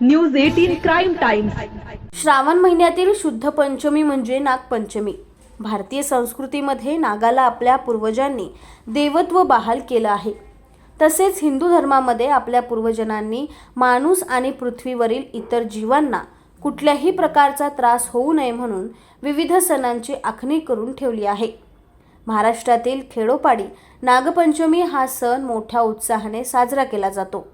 News eighteen crime times. Shravan महिन्यातील शुद्ध पंचमी म्हणजे नागपंचमी. भारतीय संस्कृतीमध्ये नागाला आपल्या पूर्वजांनी देवत्व बहाल केलं आहे. तसेच हिंदू धर्मामध्ये आपल्या पूर्वजनांनी माणूस आणि पृथ्वीवरील इतर जीवांना कुठल्याही प्रकारचा त्रास होऊ नये म्हणून विविध सणांची आखणी करून ठेवली आहे. महाराष्ट्रातील खेडोपाडी नागपंचमी हा सण मोठ्या उत्साहाने साजरा केला जातो.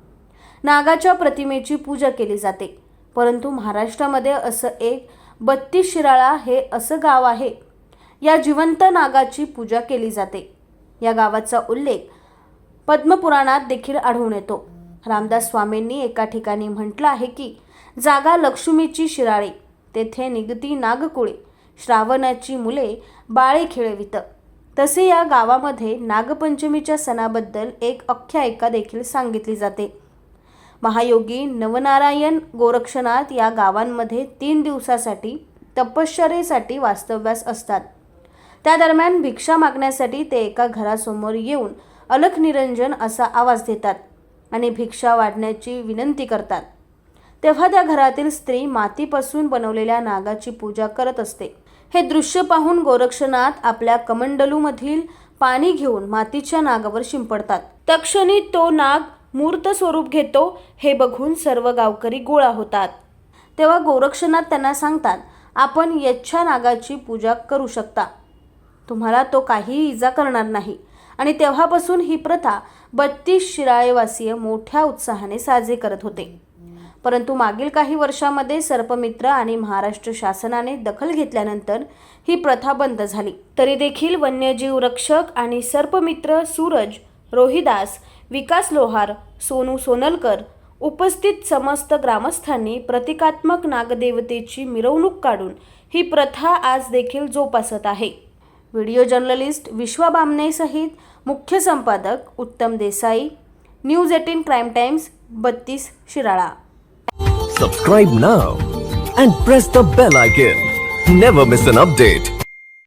नागाच्या प्रतिमेची पूजा केली जाते. परंतु महाराष्ट्रामध्ये असं एक बत्तीस शिराळा हे असं गाव आहे. या जिवंत नागाची पूजा केली जाते. या गावाचा उल्लेख पद्मपुराणात देखील आढळून येतो. रामदास स्वामींनी एका ठिकाणी म्हटलं आहे की जागा लक्ष्मीची शिराळी तेथे निगती नागकुळे श्रावणाची मुले बाळे खेळवित. तसे या गावामध्ये नागपंचमीच्या सणाबद्दल एक आख्यायिका देखील सांगितली जाते. महायोगी नवनारायण गोरक्षनाथ या गावांमध्ये तीन दिवसासाठी तपश्चरेसाठी वास्तव्यास असतात. त्या दरम्यान भिक्षा मागण्यासाठी ते एका घरासमोर येऊन अलख निरंजन असा आवाज देतात आणि भिक्षा वाढण्याची विनंती करतात. तेव्हा त्या घरातील स्त्री मातीपासून बनवलेल्या नागाची पूजा करत असते. हे दृश्य पाहून गोरक्षनाथ आपल्या कमंडलूमधील पाणी घेऊन मातीच्या नागावर शिंपडतात. तक्षणी तो नाग मूर्त स्वरूप घेतो हे बघून सर्व गावकरी गोळा होतात. तेव्हा गोरक्षनाथ त्यांना सांगतात आपण यच्छा नागाची पूजा करू शकता. तुम्हाला तो काहीही इजा करणार नाही. आणि तेव्हापासून ही प्रथा बत्तीस शिराळेवासीय मोठ्या उत्साहाने साजरी करत होते. परंतु मागील काही वर्षामध्ये सर्पमित्र आणि महाराष्ट्र शासनाने दखल घेतल्यानंतर ही प्रथा बंद झाली. तरी देखील वन्यजीव रक्षक आणि सर्पमित्र सूरज रोहिदास विकास लोहार सोनू सोनलकर उपस्थित समस्त ग्रामस्थांनी प्रतिकात्मक नागदेवतेची मिरवणूक काढून ही प्रथा आज देखील जोपासत आहे. व्हिडिओ जर्नलिस्ट विश्वा बामनेसहित मुख्य संपादक Uttam Desai news eighteen crime times बत्तीस Shirala. Subscribe now and press the bell icon never miss an update